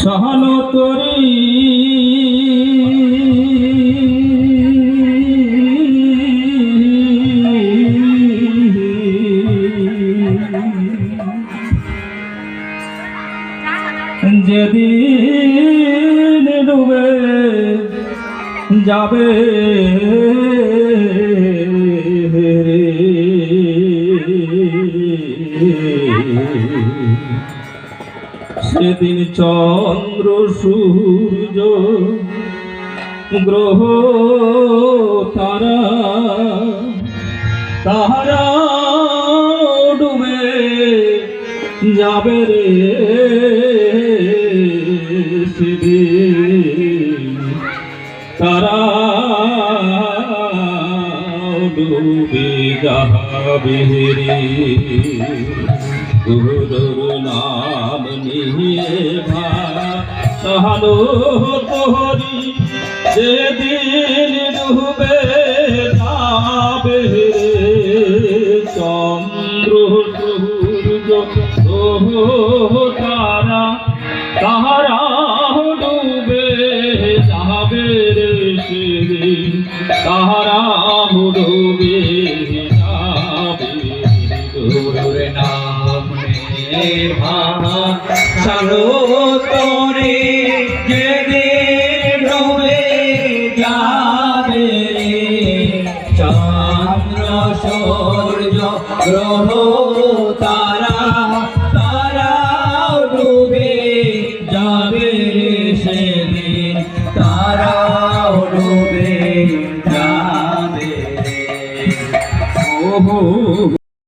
সহন তরি। যেদিন ডুবে যাবে সেদিন চন্দ্র, সূর্য গ্রহ তারা তাহারা ডুবে যাবে রে সেদিন। তারা ডুবে যাবে রে নিয়ে ভালো তোহরি যেদিন ডুবে যাবে চন্দ্র সূর্য ওহ তারা তারা ডুবে যাবে সেদিন তারা ডুবে যাবে ভালো তোরে যেদে ডোবে যাবে চন্দ্র সূর্য গ্রহ তারা তারা ডুবে যাবে সেদিন। তারা ডুবে যাবে ওহো।